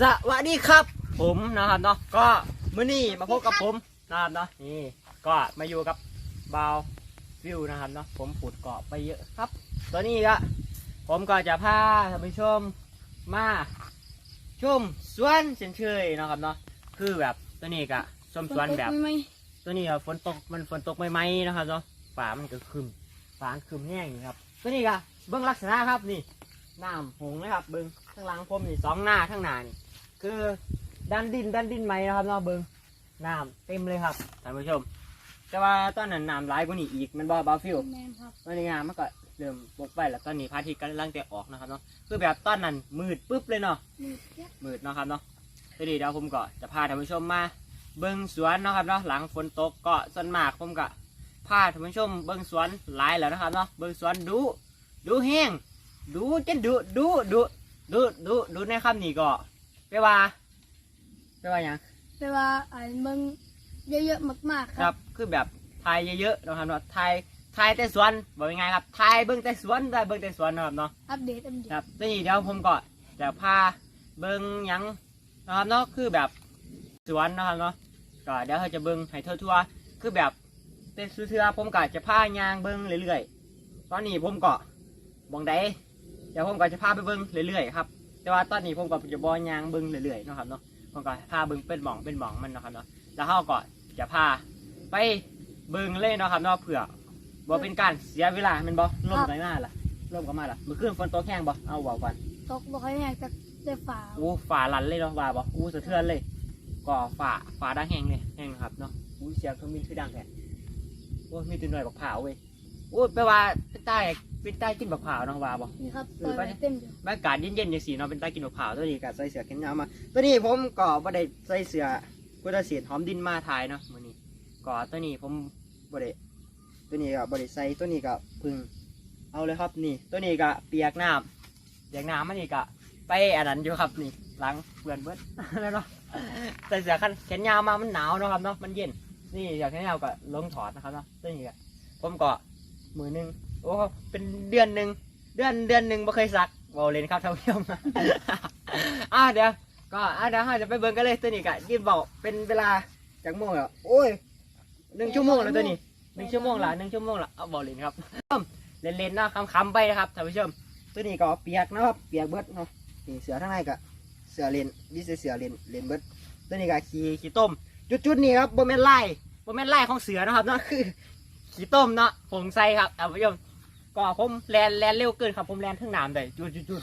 สวัสดีครับ ผมนะครับเนาะก็มื้อนี้มาพบกับผมนะครับเนาะนี่ก็มาอยู่กับบาววิวนะครับเนาะผมขุดเกาะไปเยอะครับ ตัวนี้ก็ผมก็จะพาท่านผู้ชมมาชมสวนเช่นเคยนะครับเนาะคือแบบตัวนี้ก็ชมสวนแบบไม่ตัวนี้ก็ฝนตกมันฝนตกใหม่ๆนะครับเนาะป่ามันก็คึมป่ามันคึมแห้งนี่ครับ ตัวนี้ก็เบื้องลักษณะครับนี่น้ำหงนะครับเบิ้ง ข้างหลังผมนี่สองหน้าข้างหน้านี่คือดันดินดันดินไหมนะครับเนาะเบิ้งน้ำเต็มเลยครับท่านผู้ชม แต่ว่าตอนนั้นน้ำร้ายกว่านี้อีกมันบ่บาฟิวแมนครับตอนนี้งานมันก็เริ่มบกไปแล้วตอนนี้พระอาทิตย์กำลังจะออกนะครับเนาะคือแบบตอนนั้นมืดปุ๊บเลยเนาะมือเทียบมืดเนาะครับเนาะทีนี้เดี๋ยวผมก็จะพาท่านผู้ชมมา เบิ้งสวนเนาะครับเนาะหลังฝนตกก็ส่วนมากผมก็พาท่านผู้ชมเบิ้งสวนหลายแล้วนะครับเนาะเบิ้งสวนดูดูแห้งดูจนดูดูดู ดูดูดูในคำนี้ก็ไปว่าไปว่าอย่างแปลว่าอ่านเมืองเยอะๆมากๆคครัรับ บ คือแบบทายเยอะๆเนาะครับเนาะทายทายแต่สวนบอกยังไงครับทายเบิ้งแต่สวนได้เบิ้งแต่สวนเนาะครับเนาะ อัปเดตอัปเดตครับทีนี้เดี๋ยวผมก็จะพาเบิ้งหยังนะครับเนาะคือแบบสวนนะครับเนาะก็เดี๋ยวเขาจะเบิ้งให้ทั่วๆคือแบบเป็นเสื้อๆผมก็จะพายางเบิ้งเรื่อยๆตอนนี้ผมก็บองใด เดี๋ยวผมก็จะพาไปเบิ้งเรื่อยๆครับแต่ว่าตอนนี้ผมก็จะบอยางเบิ้งเรื่อยๆเนาะครับเนาะผมก็พาเบิ้งเป็นหม่องเป็นหม่องมันเนาะครับเนาะแล้วเขาก็จะพาไปเบิ้งเลยเนาะครับเนาะเผื่อบ่เป็นการเสียเวลาแมันบ่ล่มไปมาล่ะล่มก็มาล่ะเมื่อคืนฝนตกแห้งบ่เอาบอกก่อนตกบ่ค่อยแห้งแต่แต่ฝ่าอู้ฝ่าลันเลยเนาะว่าบอกอู้สะเทือนเลยก่อฝ่าฝ่าดังแห้งเลยแห้งครับเนาะอู้เสียงเครื่องบินคือดังแท้โอ้ยมีตัวหน่อยบักเผาวเว้ยโอ้ยแปลว่าเป็นใต้ เป็นใต้กินบักเผาวเนาะว่าบอก นี่ครับเอตออนไปนี้เต็มอยู่บรรยากาศเย็นๆอย่างสีเนาะเป็นใต้กินบักเผาวตัวนี้ก็ใส่เสื้อแขนยาวมา ตัวนี้ผมก็บ่ได้ใส่เสื้อกุฎเสียนหอมดินมาถ่ายเนาะมื้อนี้ก็ตัวนี้ผมบ่ได้ตัวนี้ก็บ่ได้ใส่ตัวนี้ก็พึ่งเอาเลยครับนี่ ตัวนี้ก็เปียกน้ำเปียกน้ำมันนี่ก็ไปอันนั้นอยู่ครับนี่หล้างเปื่อนเบิด แล้วเนาะใส่เสื้อคันแขนยาวมามันหนาวเนาะครับเนาะมันเย็น นี่เสื้อแขนยาวก็ลงถอดนะครับเนาะตัวนี้ก็ผมก็มือหนึง โอ้เป็นเดือนหนึ่งเดือนเดือนหนึ่งไม่เคยซักบอเลนครับท่านผู้ชม อะเดี๋ยวก็อะเดี๋ยวเราจะไปเบิ่งกันเลยตัวนี้ก็ยินบอกเป็นเวลาจากโมงแล้วโอ้ยหนึ่งชั่วโมงแล้วตัวนี้หนึ่งชั่วโมงละหนึ่งชั่วโมงละเอาบอเลนครับเล่นๆเนาะคำๆไปนะครับท่านผู้ชม ตัวนี้ก็เปียกนะครับเปียกเบิดเนาะนี่เสือทั้างในก็เสือเลนดิเสือเลนเลนเบิดตัวนี้ก็ขี้ขี้ต้ม จุดจุดๆนี้ครับโบแมนไล่โบแมนไล่ของเสือนะครับเนาะคือขี้ต้มเนาะผงใส่ครับท่านผู้ชม ก็ผมแลนแลนเร็วเกินครับผมแลนทั้งน้ำได้จุดจุดจุด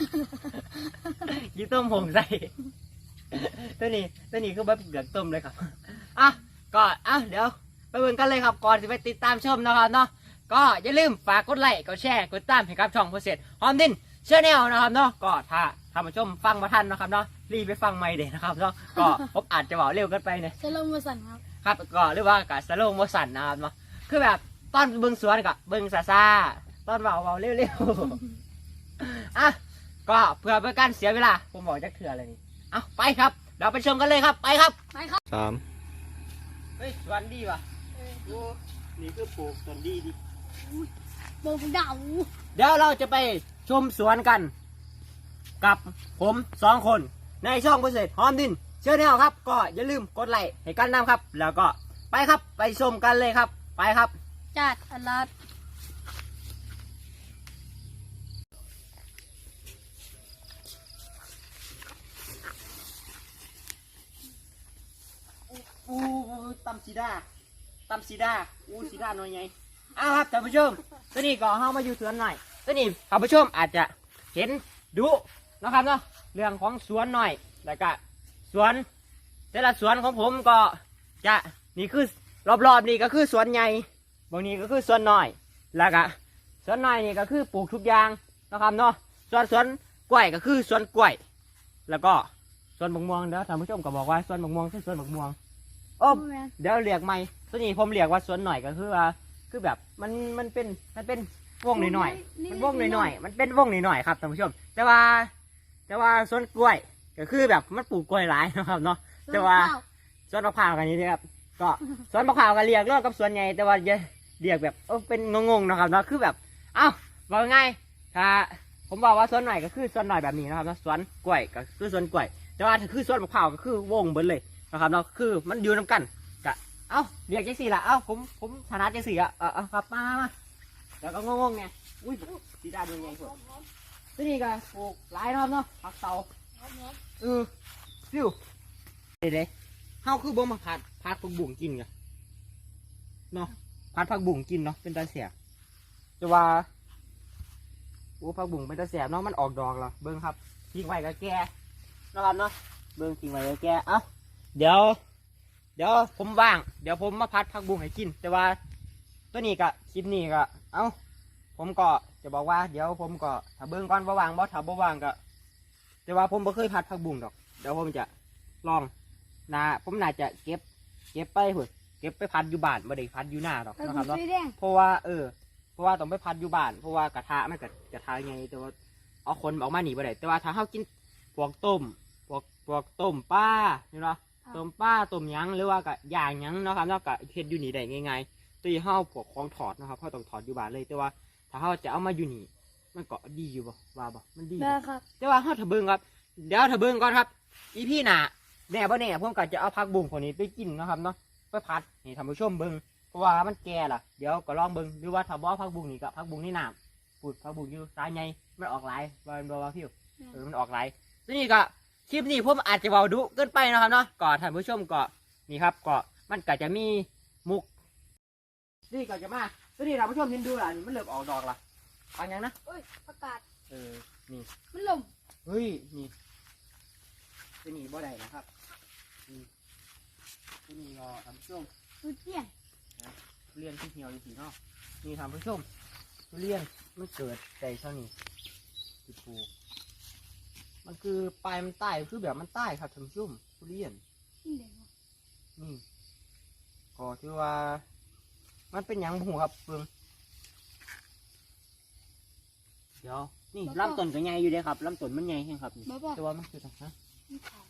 ขี้ต้มผงใส่ตัวนี้ตัวนี้คือแบบเดือดต้มเลยครับอะก็อะเดี๋ยวไปเบิ่งกันเลยครับก่อนจะไปติดตามชมนะครับเนาะก็อย่าลืมฝากกดไลค์กดแชร์กดติดตามให้กับช่องโปรเซสหอมดินเชื่อแนวนะครับเนาะก็ถ้าท่านผู้ชมฟังมาทันนะครับเนาะรีบไปฟังไม่เด็นะครับเนาะก็ผมอาจจะบอกเร็วเกินไปเนี่ยเซลล์มาสั่นครับครับก็หรือว่ากับสโลโมสันนะครับเนาะคือแบบตอนเบิ้งสวนกับเบิ้งซาซา ตอนเบาเบาๆเร็วๆอะก็เพื่อเป็นการเสียเวลา ผมบอกจะเถื่ออะไรนี่เอาไปครับ เราไปชมกันเลยครับ ไปครับ ไปครับสามเฮ้ยสวนดีว่ะดูนี่คือปลูกสวนดีดีโบกดาวเดี๋ยวเราจะไปชมสวนกัน กับผมสองคนในช่องเกษตรหอมดิน เชื่อแนวครับ ก็อย่าลืมกดไลค์ให้กันนะครับ แล้วก็ไปครับไปชมกันเลยครับ ไปครับจัดอลาด อู้ตำซีดาตำซีดาอู้ซีดาหน่อยไงอ้าวครับท่านผู้ชมตัวนี้ก็เข้ามาอยู่สวนหน่อยตัวนี้ท่านผู้ชมอาจจะเห็นดูนะครับเนาะเรื่องของสวนหน่อยแล้วก็สวน แต่ละสวนของผมก็จะนี่คือรอบๆนี่ก็คือสวนใหญ่บางนี้ก็คือสวนหน้อยแล้วก็สวนหน้อยนี่ก็คือปลูกทุกอย่างนะครับเนาะส่วนสวนกล้วยก็คือสวนกล้วย แล้วก็สวนบักม่วงเดี๋ยวท่านผู้ชมก็บอกว่าสวนบักม่วงคือสวนบักม่วง โอ้แมนเดี๋ยวเรียกไม่ตัวนี้ผมเรียกว่าสวนหน่อยก็คือว่าคือแบบมันมันเป็นมันเป็นวงหน่อยๆมันวงหน่อยๆมันเป็นวงหน่อยๆครับท่านผู้ชม แต่ว่า แต่ว่าสวนกล้วยก็คือแบบมันปลูกกล้วยหลายนะครับเนาะแต่ว่าสวนมะพร้าวกันนี้นะครับก็สวนมะพร้าวกันเรียกเลิกกับสวนใหญ่แต่ว่าอย่าเรียกแบบเออเป็นงงๆนะครับเนาะคือแบบ เอ้าบอกไงถ้าผมบอกว่าสวนหน่อยก็คือสวนหน่อยแบบนี้นะครับเนาะสวนกล้วยก็คือสวนกล้วย แต่ว่าถ้าคือสวนมะพร้าวก็คือวงเบิดเลย นะครับเนาะคือมันอยู่นํกันกะเอ้าเรียกจังสี่ละเอ้าผมผมถนัดจังสี่อะเออเอาครับมามาแล้วก็งงๆไงอุ้ยสีดาดูไงพวกที่นี่ก็ปลูกหลายรอบเนาะผักเตาเออฟิวเด็ดเลยเฮาคือบ่มาผัดผัดผักบุ้งกินกันเนาะผัดผักบุ้งกินเนาะเป็นตาเสียจะว่าโอ้ผักบุ้งเป็นตาเสียเนาะมันออกดอกแล้วเบิ่งครับทิ้งไว้ก็แก่นะครับเนาะเบิ่งทิ้งไว้ก็แก่เอ้า เดี๋ยว เดี๋ยวผมว่าง เดี๋ยวผมมาพัดผักบุ้งให้กิน แต่ว่า ตัวนี้ก็คลิปนี้ก็เอ้า ผมก็จะบอกว่า เดี๋ยวผมก็ถ้าเบิ่งก่อนว่าว่างบ่ถ้าบ่ว่างก็ แต่ว่าผมบ่เคยพัดผักบุ้งดอก เดี๋ยวผมจะลองนาผมน่าจะเก็บ เก็บไปพุ่นเก็บไปพัดอยู่บ้านบ่ได้พัดอยู่หน้าดอกกระนะคสุรันบเนาะสีแดงเพราะว่าเออ เพราะว่าต้องไปพัดอยู่บ้าน เพราะว่ากระทะมันกกระทะไงแต่ว่าเอาคนออกมาหนีบ่ได้แต่ว่าถ้าเฮากินพวกต้มพวกพวกต้มปลาเห็นบ่ ต้มปลาต้มหยังหรือว่ากะย่างหยังเนาะครับเนาะกะเฮ็ดอยู่นี่ได้ง่ายๆตีเฮาพวกของถอดเนาะครับเฮาต้องถอดอยู่บ้านเลยแต่ว่า ถ้าเฮาจะเอามาอยู่นี่มันก็ดีอยู่บ่ว่าบ่มันดีอยู่ได้ครับ แต่ว่าเฮาถ้าเบิ่งครับเดี๋ยวถ้าเบิ่งก่อนครับ อีพี่หน้าแน่บ่แน่ผมก็จะเอาผักบุ้งคนนี้ไปกินเนาะครับเนาะไปผัดให้ท่านผู้ชมเบิ่งเพราะว่ามันแก่ล่ะเดี๋ยวก็ลองเบิ่งหรือว่าถ้าบ่ผักบุ้งนี่ก็ผักบุ้งนี่น้ำพูดผักบุ้งอยู่สายใหญ่มันออกหลายว่ามันบ่ว่าพี่เออมันออกหลายทีนี้ก็ คลิปนี้ผมอาจจะเว้าดุเกินไปเนาะครับเนาะก็ท่านผู้ชมก็นี่ครับก็มันก็จะมีมุกนี่ก็จะมาทีนี้ท่านผู้ชมเห็นดูล่ะนี่มันเริ่มออกดอกล่ะฟังยังนะโอ้ยประกาศเออนี่มันล่มเฮ้ยนี่ตัวนี้บ่ได้นะครับนี่ตัวนี้ก็ทำช่วงทุเรียนทุเรียนที่เหี่ยวอยู่สีเนาะนี่ทำผู้ชมทุเรียนมันเกิดใจเท่านี้ที่ปลูก มันคือปลายมันใต้คือแบบมันใต้ครับท่านผู้ชมทุเรียนนี่เด็กวะนี่ก็ที่ว่า มันเป็นหยังหูครับเพิ่งเดี๋ยวนี่ลำต้นก็ใหญ่อยู่เด้ครับลำต้นมันใหญ่แห้งครับนี่บ้าป่ะแต่ว่ามันคือฮะนี่ขาว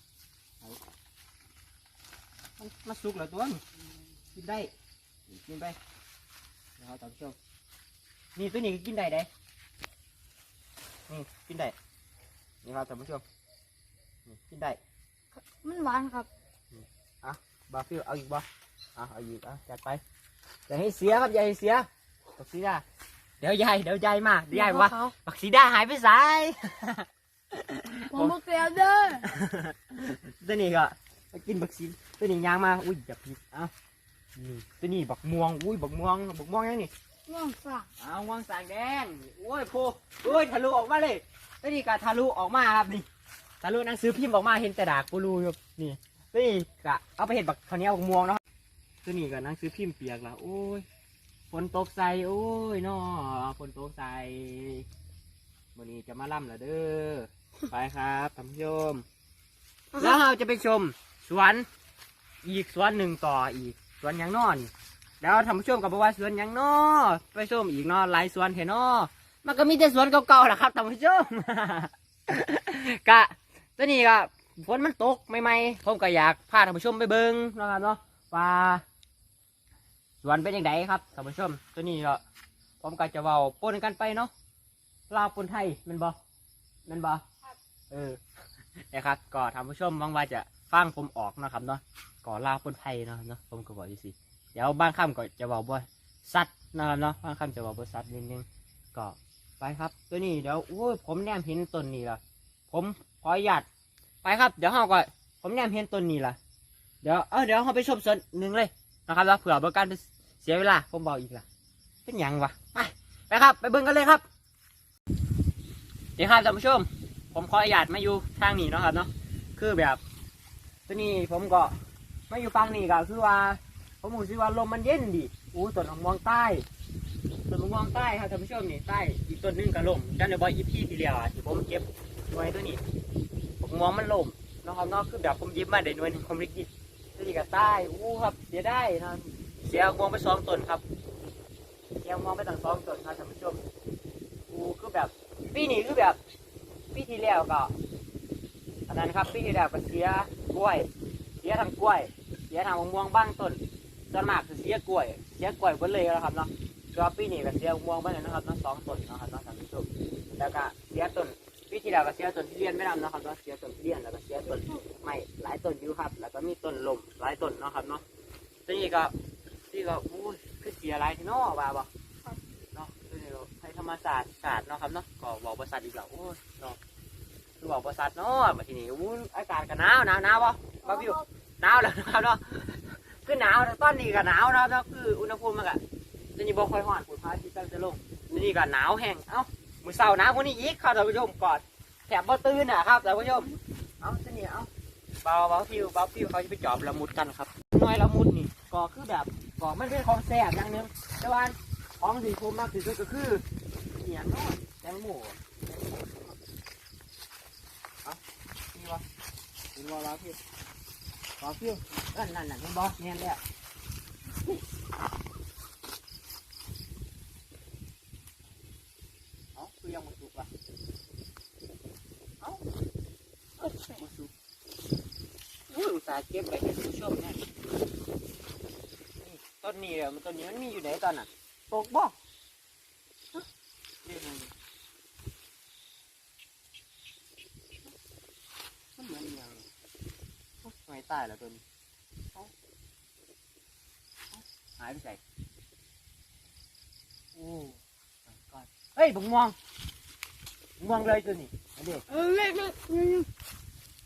มันมันสุกแล้วตัวนี่กินได้กินไปนะครับท่านผู้ชมนี่ตัวนี้ก็กินได้เด้นี่กินได้ นี่ครับท่านผู้ชมนี่กินได้มันหวานครับบาฟิลเอาอีกบ่อะเอาอีกอะจัดไปอย่าให้เสียครับอย่าให้เสียบักสีดาเดี๋ยวยายเดี๋ยวยายมาเดี๋ยวยายบอกว่าเขาบักสีดาหายไปสาย ผมบอกเสียเด้อตัวนี้ก็ไปกินบักสีตัวนี้ยางมาอุ้ยอย่าพิดเอ้านี่ตัวนี้บักม่วงอุ้ยบักม่วงบักม่วงยังนี่ง่วงสั่งเอาม่วงสางแดงโอ้ยโพโอ้ยทะลุออกมาเลย ตัวนี้ก็ทะลุออกมาครับนี่ทะลุหนังสือพิมพ์ออกมาเห็นแต่ดากกูรูอยู่นี่ตัวนี้ก็เอาไปเห็ดบักข้าวเหนียวบักม่วงเนาะตัวนี้ก็หนังสือพิมพ์เปียกแล้วโอ้ยฝนตกใส่โอ้ยน้อฝนตกใส่วันนี้จะมาล่ำแล้วเด้อไปครับท่านผู้ชมแล้วเราจะไปชมสวนอีกสวนหนึ่งต่ออีกสวนหยังนอนแล้วท่านผู้ชมก็บอกว่าสวนหยังนอไปชมอีกเนอหลายสวนเห็นนอ มันก็มีแต่สวนเก่าๆแหละครับท่านผู้ชม กะตัวนี้ก็ฝนมันตกใหม่ๆผมก็อยากพาท่านผู้ชมไปเบิ้งนะครับเนาะว่าสวนเป็นยังไงครับท่านผู้ชม ตัวนี้ก็ผมก็จะเว้าปนกันไปเนาะลาวปนไทยแมันบ่มันบ่เออนะครับก็ท่านผู้ชมหวังว่าจะฟังผมออกนะครับเนาะก่อลาวปนไทยเนาะเนาะผมก็บอกอยู่สิเดี๋ยวบ้างคำก็จะบอกว่าซัดนะครับเนาะบ้างคำจะบอกว่าซัดนิดนึงก็ ไปครับ ตัวนี้เดี๋ยวโอ้ยผมแนมเห็นต้นนี้ละผมขออนุญาตไปครับ เดี๋ยวเราก็ผมแนมเห็นต้นนี้ละเดี๋ยวเออเดี๋ยวเราไปชมส่วนหนึ่งเลยนะครับแล้วเผื่อเบื่อการเสียเวลาผมบอกอีกละเป็นหยังวะไปไปครับ ไปเบิ่งกันเลยครับเดี๋ยวครับท่านผู้ชม ผมขออนุญาตมาอยู่ทางนี้เนาะครับเนาะคือแบบ ตัวนี้ผมก็มาอยู่ฝั่งนี้ก็คือว่าผมรู้สึกว่าลมมันเย็นดีอู้ต้นของมวงใต้ ต้นของมวงใต้ครับท่านผู้ชมนี่ใต้อีกต้นหนึงก็ลมจันเดบอยอีพี่ทีเดียวอะที่ผมเก็บหน่วยตัวนี้ผมมองมันลมนาะครับนาะคือแบบผมยิบมาได้หน่วยหนึงผมเลยกินตัวนี้ก็ใต้อู้ครับเสียได้นะเสียมองไปสองต้นครับเสียมองไปตั้งสองต้นครับท่านผู้ชมอู้คือแบบปีนี้คือแบบปีที่แล้วก็อันนั้นครับปีที่แล้วก็เสียกล้วย เสียทางกล้วย เสียทางมะม่วงบ้างต้นส่วนมากคือเสียกล้วย เสียกล้วยหมดเลยแล้วครับเนาะ ก็ปีนี้ก็เสียมะม่วงบ้างนะครับเนาะสองต้นนะครับเนาะท่านผู้ชมแล้วก็เสียต้นวิธีเราก็เสียต้นทุเรียนไม่นำเนะครับเนาะเสียต้นทุเรียนแล้วก็เสียต้นไม้หลายต้นอยู่ครับ แล้วก็มีต้นลมหลายต้นนะครับเนาะตัวนี้ก็ที่ก็อู้คือเสียหลายที่เนาะว่าบ่เนาะตัวนี้ก็ให้ธรรมศาสตร์ศาสตร์เนาะครับเนาะก็บอกบริษัทอีกแล้วโอ้ยเนาะคือบอกบริษัทเนาะมาทีนี้อู้อากาศก็หนาวหนาวหนาวบ่บ่วิวหนาวแล้วนะครับเนาะคือหนาวตอนนี้ก็หนาวนะครับเนาะคืออุณหภูมิมันก็ ตัวนี้บ่ค่อยร้อนฝนฟ้าที่ตั้งจะลงตัวนี้ก็หนาวแห้งเอ้ามือเศร้าหนาวกว่านี้อีกครับท่านผู้ชมกอนแถบบ่ตื่นนะครับท่านผู้ชมเอ้าสิเนี่เอ้าเบาเบาฟิวเบาฟิวเขาจะไปจอบละมุดกันครับน้อยละมุดนี่ก็คือแบบก็มันเป็นของแซ่บอย่างหนึงแต่ว่าของที่ผมมากที่สุดก็คือเหียงเนาะแตงโมเอานี่วะนี่วะเบาฟิวเบาฟิวนั่นนั่นนั่นเห็นบ่แน่นแล้วเอาคือ ยังไม่สุกว่ะเอ้ยมาสุกอุ้ยอุตส่าห์เก็บไว้ให้ผู้ชมเนี่ยนี่ต้นนี้อะมันต้นนี้มันมีอยู่ไหนตอนน่ะตกบ่ฮะนี่ไงมันเหมือนอหย่างโอ๊ยทำไมตายแล้วตัวนี้เอ้าเอ้าหายไปใส่โอ้ my god เฮ้ยบุงมองบุง มองเลยตัวนี้อันนี้เออเล็กเล็กอืม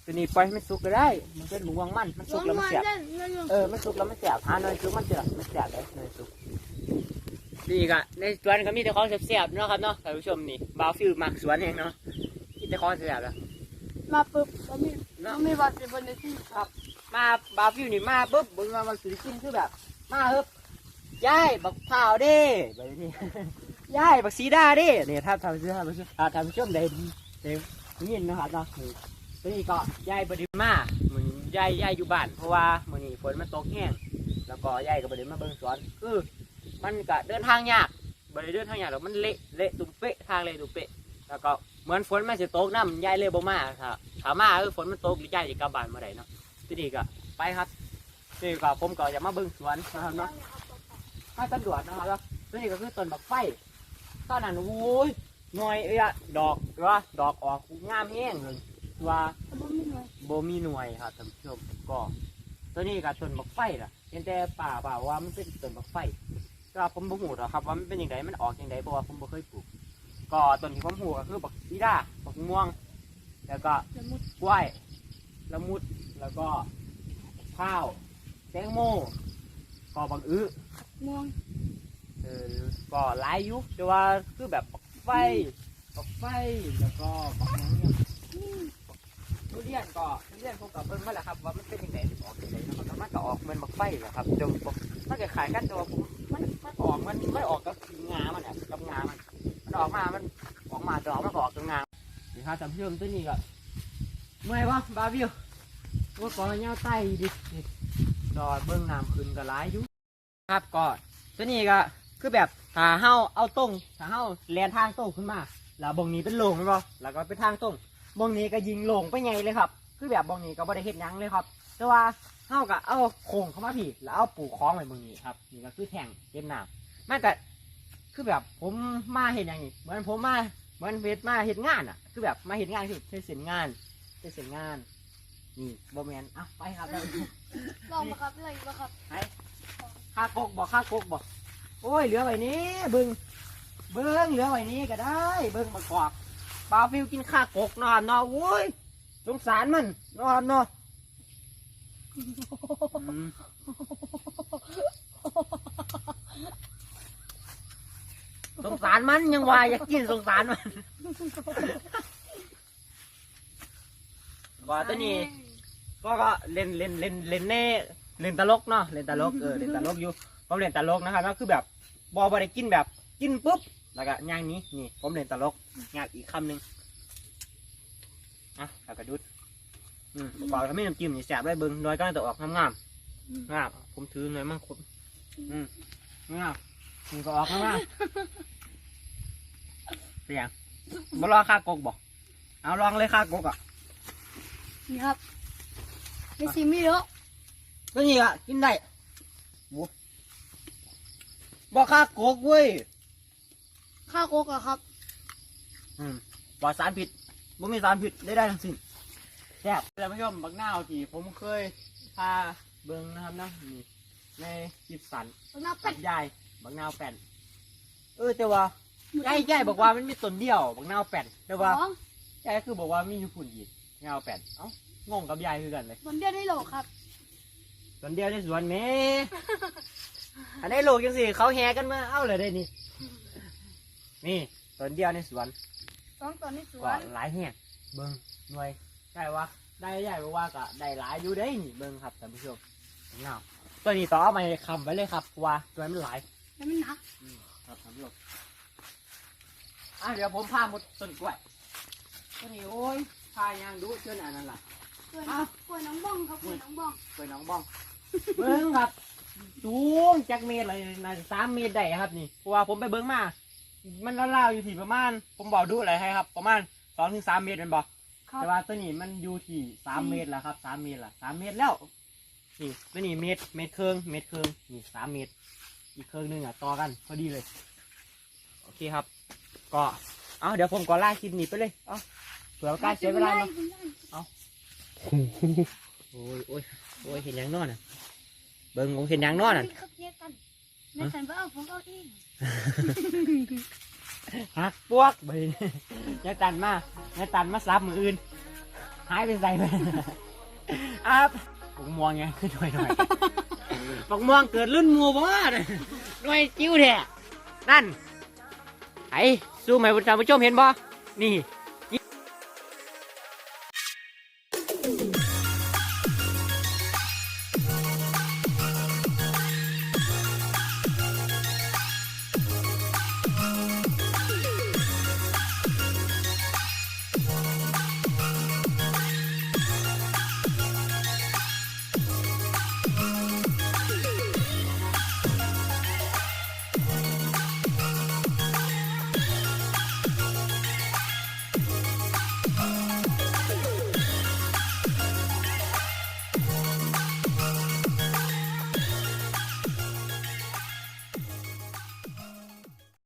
ตัวนี้ปล่อยให้มันสุกก็ได้ มันเป็นหมูวังมัน มันสุกแล้วมันมาเสียบได้เล็กเล็กเออ มันสุกแล้วมันเสียบหาหน่อยสุกมันเสียบมันเสียบเลยหน่อยสุกนี่ก็ในสวนก็มีแต่ของเสียบๆเนาะครับเนาะท่านผู้ชมนี่บาวฟิลมักสวนเองเนาะมีแต่ของเสียบแล้วมาปุ๊บแล้วมีเนาะมีบาดเจ็บบนในที่ครับ มาบาวฟิลนี่มาปุ๊บเบึงมามันสิกินคือแบบ มาเฮ้บยายบักเผาวเด้แบบนี้ ยายบักสีดาด้เนี่ยถ้าทำเสื้อทำเสื้อท่านผู้ชมได้เด้ยินนะครับเนาะนี่ตัวนี้ก็ยายบดิมาเหมือนยายยายอยู่บ้านเพราะว่ามื้อนี้ฝนมันตกแห้งแล้วก็ยายก็บไดิมาเบิ่งสวนคือมันก็เดินทางยากบริเดินทางยากหรอกมันเละเละตุ้มเป๊ะทางเละตุ้มเป๊ะแล้วก็เหมือนฝนมันสิตกน้ำยายเลยบ่มาครับถามมาเออฝนมันตกหรือยายจะกลับบ้านเมื่อไหร่เนาะทีนี้ก็ไปครับทีนี้ก็ผมก็จะมาเบิ่งสวนนะครับเนาะมาตำรวจนะครับแล้วทีนี้ก็คือต้นบักไฟ ตอนนั้นโอ้ยหน่อยเอ้ยอะดอกว่าดอกออกงามแห้งเลยว่าบ่มีหน่วยโบมีหน่วยครับท่านผู้ชมก็ตัวนี้กับต้นบักไฟล่ะเห็นแต่ป่าเปล่าว่ามันเป็นต้นบักไฟก็ผมบ่หูหรอกครับว่ามันเป็นยังไงมันออกยังไงเพราะว่าผมบ่เคยปลูกก็ต้นที่ผมหูก็คือบักซีดาบักม่วง แล้วก็กล้วยละมุดแล้วก็ข้าวแตงโมก็บักอื้อม่วง เออก็หลายอยุคแต่ว่าคือแบบบักไฟบักไฟแล้วก็บักหยังเนี่ยทุเรียนก็ทุเรียนผมกับเบิ่งมาแล้วครับ ว่ามันเป็นยังไงมันออกยังไงนะครับแต่มันก็ออกเหมันบักไฟแหละครับจนผมมันก็ขายกันแต่ว่าผมมันมันออกมันไม่ออกกับงามันอะกับงามันมันออกมามันออกมาดอกมันก็ออกกับงานี่ครับท่านผู้ชมตัวนี้ก็เมื่อยวะบาวิวว่าก่อนเงาไตดิดอดเบิ่งน้ำขึ้นก็หลายอยู่ครับก็ตัวนี้ก็ คือแบบถ้าเฮาเอาตรงถ้าเฮาแลนทางตรงขึ้นมา แล้วบงนี้เป็นโลงใช่ปะแล้วก็เป็นทางตรงบองนี้ก็ยิงลงไปไงเลยครับ คือแบบบองนี้ก็บ่ได้เฮ็ดหยังเลยครับ แต่ว่าเฮาก็เอาโค้งเข้ามาพี่ แล้วเอาปูคล้องไว้บองนี้ครับ นี่ก็คือแทงเก็บน้ำมันก็คือแบบผมมาเห็นอย่างนี้เหมือนผมมาเหมือนเฮ็ดมาเฮ็ดงานอะ คือแบบมาเฮ็ดงานคือเฮ็ดเสร็จงานเฮ็ดเสร็จงาน นี่บ่แมนอะไปครับแล้วลองมาครับอะไรมาครับค่ากกบอกค่ากกบอก โอ้ยเหลือไว้นี้เบิ่งเบิ่งเหลือไว้นี้ก็ได้ เบิ่งมากอกปลาฟิวกินข้ากกนอนเนาะโอ้ยสงสารมันนอนเนาะอืมสงสารมันยังว่าอยากกินสงสารมันว่าตัวนี้ก็ก็เล่นเล่นเล่นเล่นเน่เล่นตลกเนาะเล่นตลกเออเล่นตลกอยู่ผมเล่นตลกนะครับก็คือแบบ บอบอได้กินแบบกินปุ๊บแล้วก็ย่างนี้นี่ ผมเล่นตลกย่างอีกคำหนึ่งอะแล้วก็ดุดอืมบอกถ้าไม่น้ำจิ้มนี่แสบได้เบิ้งน้อยก็น่าจะออกงามงามๆงามผมถือหน่อยมั่งคุณอืมงามนี่ก็ออกงามงามเสียงบ่รอค่ากกบอกเอาลองเลยค่ากกอะนี่ครับไม่ซีไม่เยอะก็นี่อะกินได้โว้ บอกค่ากกเว้ยข้าวโกกอะครับ อืมปลอดสารพิษบ่มีสารพิษได้ได้ทั้งสิ้นแซ่บท่านผู้ชมบักนาวที่ผมเคยพาเบิ่งนะครับนะนี่ในคลิปสันบักนาวกัเป็ดบยายบักนาวแป่นเออแต่ว่ายายยายบอกว่ามันมีต้นเดียวบักนาวแป่นแต่ว่าสองยายคือบอกว่ามีอยู่ฝุ่นอีกนาวแป่นเอ้างงกับยายคือกันเลยบนเดียวได้โหลครับต้นเดียวในสวนแหม่ อันนี้ลูกยังสิเขาแห่กันมาเอ้าเลยได้นี่นี่ต้นเดียวในสวนสองตัวในสวก็นหลายแห่งเบิ่งหน่วยได้ว่าได้ใหญ่บอกว่าก็ได้หลายอยู่ได้นี่เบิ่งครับท่านผู้ชมเงาตัวนี้ต่อเอามาคำไว้เลยครับเพราะว่าตัวมันหลาย แล้วมันหนักอืมครับท่านผู้ชมอะเดี๋ยวผมพาหมดต้นกล้วยตัวนี้โอ้ยพายางดูเจ้าอันนั้นล่ะกล้วยอ้าวกล้วยน้องบ้องครับกล้วยน้องบ้อง กล้วยน้องบ้อง เบิ้งครับ สูงจักเมตรเลยน่าจะสามเมตรได้ครับนี่เพราะว่าผมไปเบิ้งมา มันล่าวๆอยู่ที่ประมาณ ผมบอกดูอะไรให้ครับ ประมาณสองถึงสามเมตรเป็นบอกครับ แต่ว่าตัวนี้มันอยู่ที่สามเมตรแล้วครับสามเมตรละสามเมตรแล้ว นี่ตัวนี้เมตรเมตรครึ่งเมตรครึ่งนี่สามเมตร อีกครึ่งหนึงอะต่อกันพอดีเลย โอเคครับ ก็เอาเดี๋ยวผมก็ล่าคลิปนี้ไปเลยเอาเผื่อการเสียเวลาเนาะ โอ้ยโอ้ยโอ้ยเห็นหยังนอนอะ เบิ้งผมเห็นหยังนอนอะเขาเทียบกันในสันว่าเอาผมเอาเองหักพวกไปยายตันมายายตันมาซับมืออื่น หายไปใส่ไปอับปักม่วงไงขึ้นหน่อยหน่อยปักม่วงเกิดรุ่นหมูบ่เนี่ยหน่วยจิ้วแท้นั่นไอ้สู้ไหมผู้ชมผู้ชมเห็นบ่นี่